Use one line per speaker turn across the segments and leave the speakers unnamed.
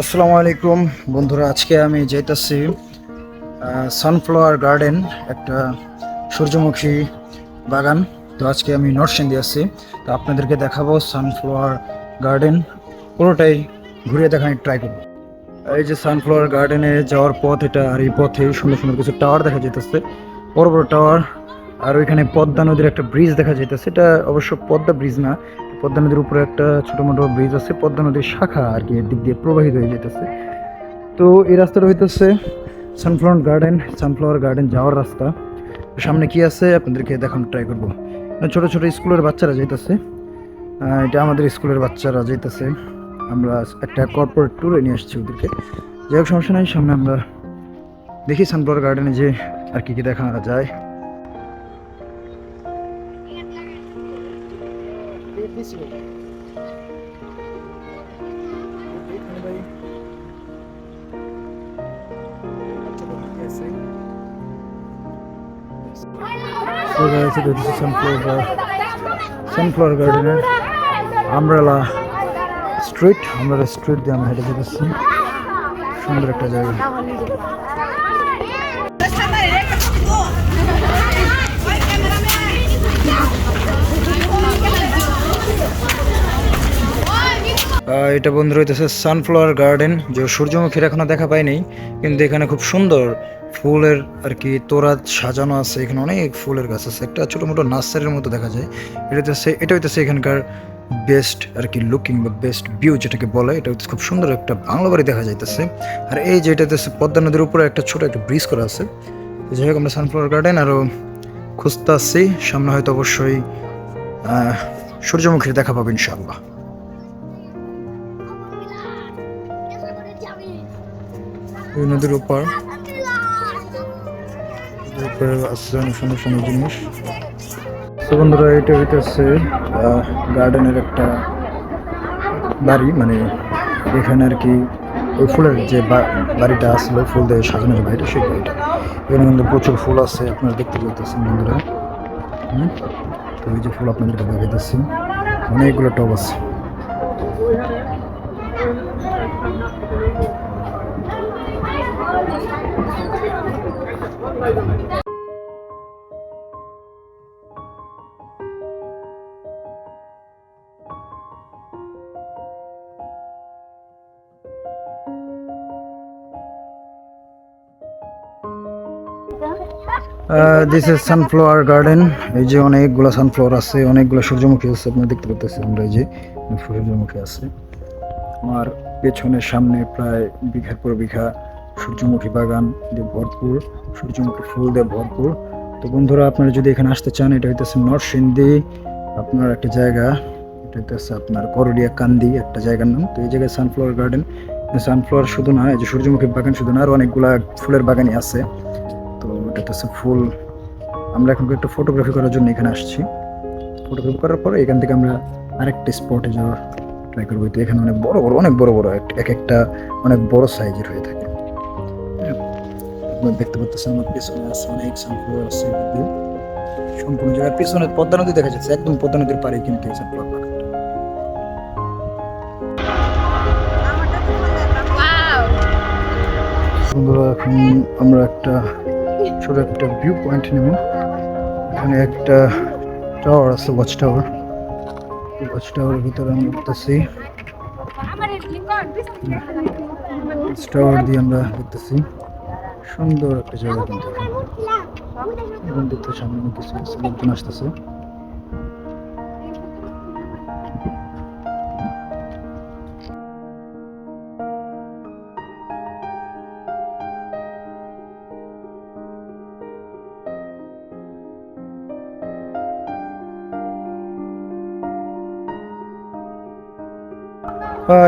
আসসালামু আলাইকুম। বন্ধুরা, আজকে আমি যাইতাছি সানফ্লাওয়ার গার্ডেন একটা সূর্যমুখী বাগান। তো আজকে আমি নরসিংদী আছি। তো আপনাদেরকে দেখাবো সানফ্লাওয়ার গার্ডেন পুরোটাই ঘুরে দেখানোর ট্রাই করব। এই যে সানফ্লাওয়ার গার্ডেনে যাওয়ার পথ এটা আর এই পথে সুন্দর সুন্দর কিছু টাওয়ার দেখা যেতেছে বড় বড় টাওয়ার আর ওইখানে পদ্মা নদীর একটা ব্রিজ দেখা যেতেছে এটা অবশ্য পদ্মা ব্রিজ না পদ্মা নদীর উপরে একটা ছোট মোটো ব্রিজ আছে। পদ্মা নদীর শাখা আর কি দিক দিয়ে প্রবাহিত হয়ে যেতেছে তো এই রাস্তাটা হইতেছে সানফ্লাওয়ার গার্ডেন সানফ্লাওয়ার গার্ডেন যাওয়ার রাস্তা। সামনে কি আছে? আপনাদেরকে দেখানোর ট্রাই করব। ছোট ছোট স্কুলের বাচ্চারা যাইতেছে। এটা আমাদের স্কুলের বাচ্চারা যাইতেছে। আমরা একটা কর্পোরেট ট্যুরে নিয়ে আসছি ওদেরকে। যাই হোক, সমস্যা নাই, সামনে আমরা দেখি সানফ্লাওয়ার গার্ডেনে যে আর কি কি দেখা যায়। So guys, this is sunflower, sunflower garden আমরালা street আমরা স্ট্রিট দিয়ে আমরা হেঁটে যেতেছি সুন্দর একটা জায়গা এটা বন্ধু রইতেছে সানফ্লাওয়ার গার্ডেন যে সূর্যমুখীর এখনও দেখা পাইনি, কিন্তু এখানে খুব সুন্দর ফুলের আর কি তোরা সাজানো আছে, এখানে অনেক ফুলের গাছ আছে, একটা ছোট মোটো নার্সারির মতো দেখা যায়। এটা হইতেছে এটা হইতেছে এখানকার বেস্ট আর কি লুকিং বা বেস্ট ভিউ যেটাকে বলে, এটা হচ্ছে খুব সুন্দর একটা বাংলা বাড়ি দেখা যাইতেছে। আর এই যে এটা হচ্ছে পদ্মা নদীর উপরে একটা ছোট একটা ব্রিজ করা আছে। যাই হোক, আমরা সানফ্লাওয়ার গার্ডেন আরও খুঁজতে আসছি সামনে হয়তো অবশ্যই সূর্যমুখীর দেখা পাবো ইনশাআল্লাহ। এই নদীর ওপার। আছে অনেক সুন্দর সুন্দর জিনিস। তো বন্ধুরা, এটা হইতেছে গার্ডেনের একটা বাড়ি মানে এখানে আর কি ওই ফুলের যে বাড়িটা আসলো ফুল দিয়ে সাজানো যে বাড়িটা সেই বাড়িটা। এখানে কিন্তু প্রচুর ফুল আছে, আপনারা দেখতে পাইতেছেন বন্ধুরা। হুম? তো এই যে ফুল আপনাদেরকে দেখাইতেছি, অনেকগুলো টব আছে। দিস ইজ সানফ্লাওয়ার গার্ডেন এই যে অনেকগুলো সানফ্লাওয়ার আছে, অনেকগুলো সূর্যমুখী আছে, আপনারা দেখতে পাচ্ছেন আমরা এই যে সূর্যমুখী আছে। আমার পেছনের সামনে প্রায় বিঘার পর বিঘা সূর্যমুখী বাগান দিয়ে ভরপুর, সূর্যমুখী ফুল দিয়ে ভরপুর। তো বন্ধুরা, আপনারা যদি এখানে আসতে চান, এটা হইতেছে নরসিংদী। আপনার একটা জায়গা, এটা হইতেছে আপনার করডিয়া কান্দি, একটা জায়গার নাম। তো এই জায়গায় সানফ্লাওয়ার গার্ডেন সানফ্লাওয়ার শুধু না, এই যে সূর্যমুখী বাগান শুধু না, আর অনেকগুলা ফুলের বাগানই আছে। তো এটা হচ্ছে ফুল। আমরা এখন একটু ফটোগ্রাফি করার জন্য এখানে আসছি। ফটোগ্রাফি করার পরে এখান থেকে আমরা আরেকটা স্পটে যাওয়ার ট্রাই করব। তো এখানে অনেক বড় বড়, অনেক বড় বড়, এক- এক একটা অনেক বড় সাইজের হয়ে থাকে। আপনারা দেখতে পাচ্ছেন আমার পেছনে আছে অনেক সানফ্লাওয়ার আছে দিয়ে। সম্পূর্ণ জায়গায় পেছনে পদ্মা নদী দেখা যাচ্ছে একদম পদ্মা নদীর পাড়ে কিন্তু এই সানফ্লাওয়ার বন্ধুরা এখন আমরা একটা ছোট একটা ভিউ পয়েন্ট নেব। এখানে একটা টাওয়ার আছে ওয়াচ টাওয়ার ওয়াচ টাওয়ারের ভিতরে আমরা ওয়াচ টাওয়ার দিয়ে আমরা দেখতেছি। সুন্দর একটা জায়গা কিন্তু এখানে। দেখতে সামনে কিছু লোকজন আসতেছে।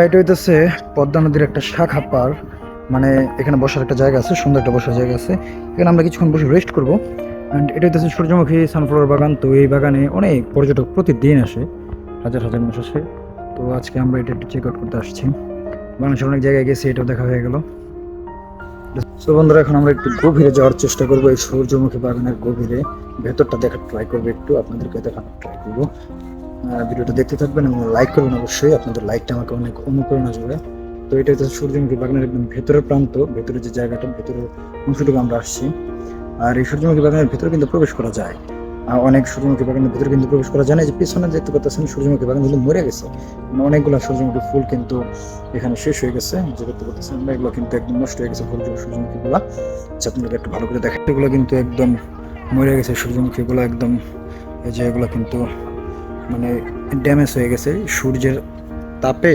এটা হইতেছে পদ্মা নদীর একটা শাখা পার। মানে এখানে বসার একটা জায়গা আছে, সুন্দর একটা বসার জায়গা আছে। এখানে আমরা কিছুক্ষণ বসে রেস্ট করব। অ্যান্ড এটা হচ্ছে সূর্যমুখী সানফ্লাওয়ার বাগান। তো এই বাগানে অনেক পর্যটক প্রতিদিন আসে। হাজার হাজার মানুষ আসে। তো আজকে আমরা এটা একটু চেক আউট করতে আসছি। বাংলাদেশের অনেক জায়গায় গেছি, এটাও দেখা হয়ে গেল। তো বন্ধুরা, এখন আমরা একটু গভীরে যাওয়ার চেষ্টা করব এই সূর্যমুখী বাগানের গভীরে। ভেতরটা দেখার ট্রাই করব একটু, আপনাদেরকে দেখানোর ট্রাই করব। ভিডিওটা দেখতে থাকবেন এবং লাইক করবেন অবশ্যই। আপনাদের লাইকটা আমাকে অনেক অনুপ্রেরণা যোগায়। তো এটা হচ্ছে সূর্যমুখী বাগানের একদম ভেতরের প্রান্ত, ভেতরের যে জায়গাটা, ভেতরের অংশটুকু আমরা আসছি। আর এই সূর্যমুখী বাগানের ভেতরে কিন্তু প্রবেশ করা যায়। আর অনেক সূর্যমুখী বাগানের ভিতরে কিন্তু প্রবেশ করা যায় না। যে পিছনে দেখতে পাচ্ছেন সূর্যমুখী বাগান কিন্তু মরে গেছে। মানে অনেকগুলো সূর্যমুখী ফুল কিন্তু এখানে শেষ হয়ে গেছে। যে দেখতে পাচ্ছেন এগুলো কিন্তু একদম নষ্ট হয়ে গেছে ফুলগুলো সূর্যমুখী গুলা আচ্ছা আপনাদের একটু ভালো করে দেখেন। এগুলো কিন্তু একদম মরে গেছে সূর্যমুখী গুলো একদম, এই যে এগুলো কিন্তু মানে ড্যামেজ হয়ে গেছে। সূর্যের তাপে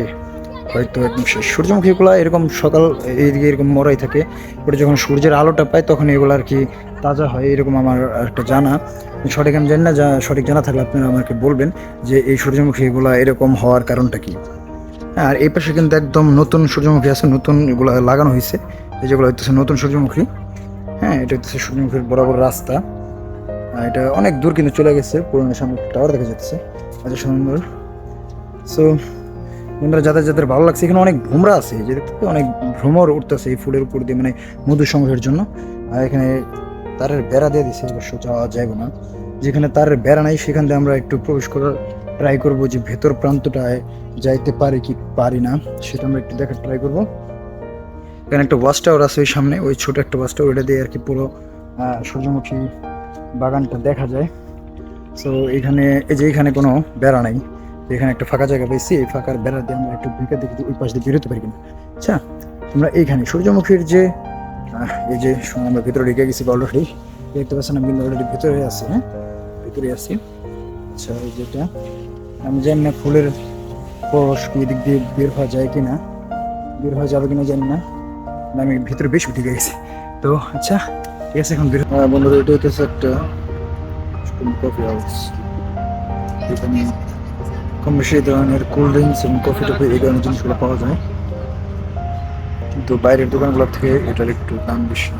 হয়তো একদম শেষ সূর্যমুখীগুলো এরকম সকাল এইদিকে এরকম মরাই থাকে। ওটা যখন সূর্যের আলোটা পায়, তখন এগুলো আর কি তাজা হয়, এরকম আমার একটা জানা। সঠিক আমি জানি না, যা সঠিক জানা থাকলে আপনারা আমাকে বলবেন যে এই সূর্যমুখী এগুলো এরকম হওয়ার কারণটা কি। আর এই পাশে কিন্তু একদম নতুন সূর্যমুখী আছে, নতুন এগুলো লাগানো হয়েছে। এই যেগুলো হইতেছে নতুন সূর্যমুখী। হ্যাঁ এটা হচ্ছে সূর্যমুখীর বরাবর রাস্তা। এটা অনেক দূর কিন্তু চলে গেছে, পুরোনো সামনে টাওয়ার দেখা যাচ্ছে। আচ্ছা সুন্দর। সো বন্ধুরা যাদের যাদের ভালো লাগছে, এখানে অনেক ভ্রমরা আছে, যে দেখতে অনেক ভ্রমর উঠতেছে এই ফুলের উপর দিয়ে মানে মধু সংগ্রহের জন্য। আর এখানে তারের বেড়া দিয়ে দিছে, অবশ্য যাওয়া যাবে না। যেখানে তারের বেড়া নাই, সেখান দিয়ে আমরা একটু প্রবেশ করার ট্রাই করব যে ভেতর প্রান্তটায় যাইতে পারি কি পারি না, সেটা আমরা একটু দেখার ট্রাই করব। এখানে একটা ওয়াচ টাওয়ার আছে ওই সামনে, ওই ছোট একটা ওয়াচ টাওয়ার ওটা দিয়ে আর কি পুরো সূর্যমুখী বাগানটা দেখা যায়। সো এখানে, এই যে এখানে কোনো বেড়া নাই। এখানে একটা ফাঁকা জায়গা পেয়েছি এই ফাঁকার বেড়া দিয়ে আমরা একটু ঢুকে দেখি ওই পাশ দিয়ে বেরোতে পারি কিনা। আচ্ছা আমরা এইখানে সূর্যমুখীর যে এই যে আমরা ভিতরে ঢেকে গেছি অলরেডি দেখতে পাচ্ছেন আমি কিন্তু অলরেডি ভিতরে আছি হ্যাঁ? ভিতরে আছি। আচ্ছা এই যেটা আমি জানি না ফুলের পরশ কি দিক দিয়ে বের হওয়া যায় কিনা বের হওয়া যাবে কিনা জানি না না, আমি ভিতরে বেশ ঢুকে গেছি। তো আচ্ছা ঠিক আছে এখন বের হ্যাঁ, বন্ধুরা এটা হচ্ছে একটা কফি হাউস এখানে কম বেশি ধরনের কোল্ড ড্রিঙ্কস এবং কফি টফি এই ধরনের জিনিসগুলো পাওয়া যায়। কিন্তু বাইরের দোকানগুলোর থেকে এটার একটু দাম বেশি।